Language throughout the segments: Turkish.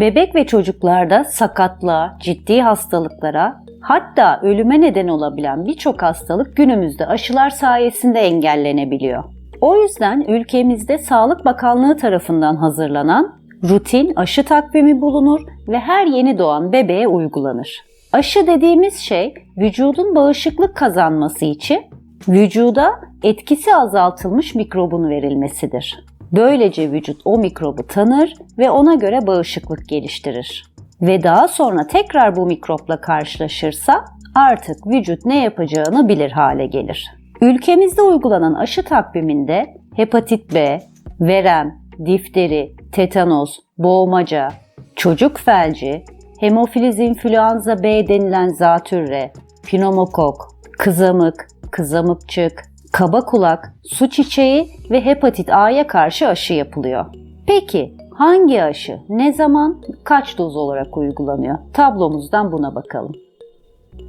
Bebek ve çocuklarda sakatlığa, ciddi hastalıklara, hatta ölüme neden olabilen birçok hastalık günümüzde aşılar sayesinde engellenebiliyor. O yüzden ülkemizde Sağlık Bakanlığı tarafından hazırlanan rutin aşı takvimi bulunur ve her yeni doğan bebeğe uygulanır. Aşı dediğimiz şey vücudun bağışıklık kazanması için vücuda etkisi azaltılmış mikrobun verilmesidir. Böylece vücut o mikrobu tanır ve ona göre bağışıklık geliştirir. Ve daha sonra tekrar bu mikropla karşılaşırsa artık vücut ne yapacağını bilir hale gelir. Ülkemizde uygulanan aşı takviminde hepatit B, verem, difteri, tetanos, boğmaca, çocuk felci, hemofiliz influenza B denilen zatürre, pneumokok, kızamık, kızamıkçık, kaba kulak, su çiçeği ve hepatit A'ya karşı aşı yapılıyor. Peki hangi aşı, ne zaman, kaç doz olarak uygulanıyor? Tablomuzdan buna bakalım.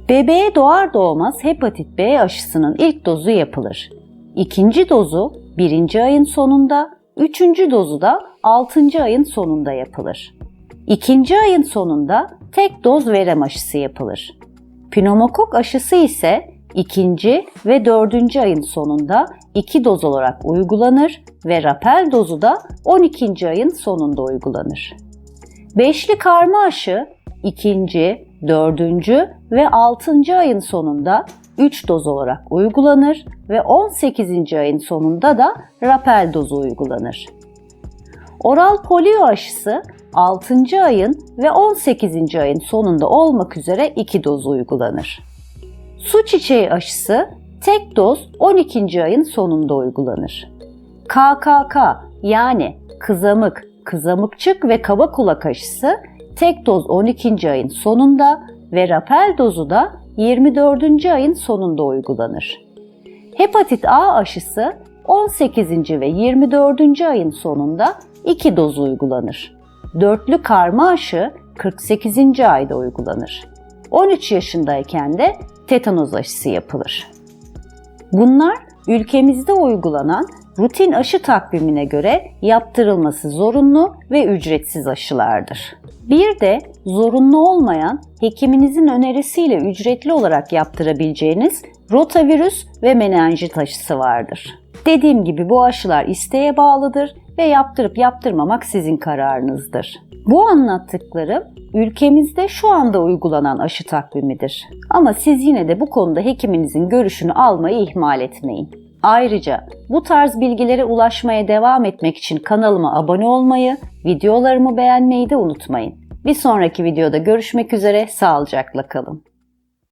Bebeğe doğar doğmaz hepatit B aşısının ilk dozu yapılır. İkinci dozu birinci ayın sonunda, üçüncü dozu da altıncı ayın sonunda yapılır. İkinci ayın sonunda tek doz verem aşısı yapılır. Pneumokok aşısı ise ikinci ve dördüncü ayın sonunda iki doz olarak uygulanır ve rapel dozu da 12. ayın sonunda uygulanır. Beşli karma aşı ikinci, dördüncü ve altıncı ayın sonunda 3 doz olarak uygulanır ve 18. ayın sonunda da rapel dozu uygulanır. Oral polio aşısı 6. ayın ve 18. ayın sonunda olmak üzere 2 doz uygulanır. Su çiçeği aşısı tek doz 12. ayın sonunda uygulanır. KKK yani kızamık, kızamıkçık ve kaba kulak aşısı tek doz 12. ayın sonunda ve rapel dozu da 24. ayın sonunda uygulanır. Hepatit A aşısı 18. ve 24. ayın sonunda 2 doz uygulanır. Dörtlü karma aşı 48. ayda uygulanır. 13 yaşındayken de tetanoz aşısı yapılır. Bunlar ülkemizde uygulanan rutin aşı takvimine göre yaptırılması zorunlu ve ücretsiz aşılardır. Bir de zorunlu olmayan hekiminizin önerisiyle ücretli olarak yaptırabileceğiniz rotavirüs ve menenjit aşısı vardır. Dediğim gibi bu aşılar isteğe bağlıdır ve yaptırıp yaptırmamak sizin kararınızdır. Bu anlattıklarım ülkemizde şu anda uygulanan aşı takvimidir. Ama siz yine de bu konuda hekiminizin görüşünü almayı ihmal etmeyin. Ayrıca bu tarz bilgilere ulaşmaya devam etmek için kanalıma abone olmayı, videolarımı beğenmeyi de unutmayın. Bir sonraki videoda görüşmek üzere, sağlıcakla kalın.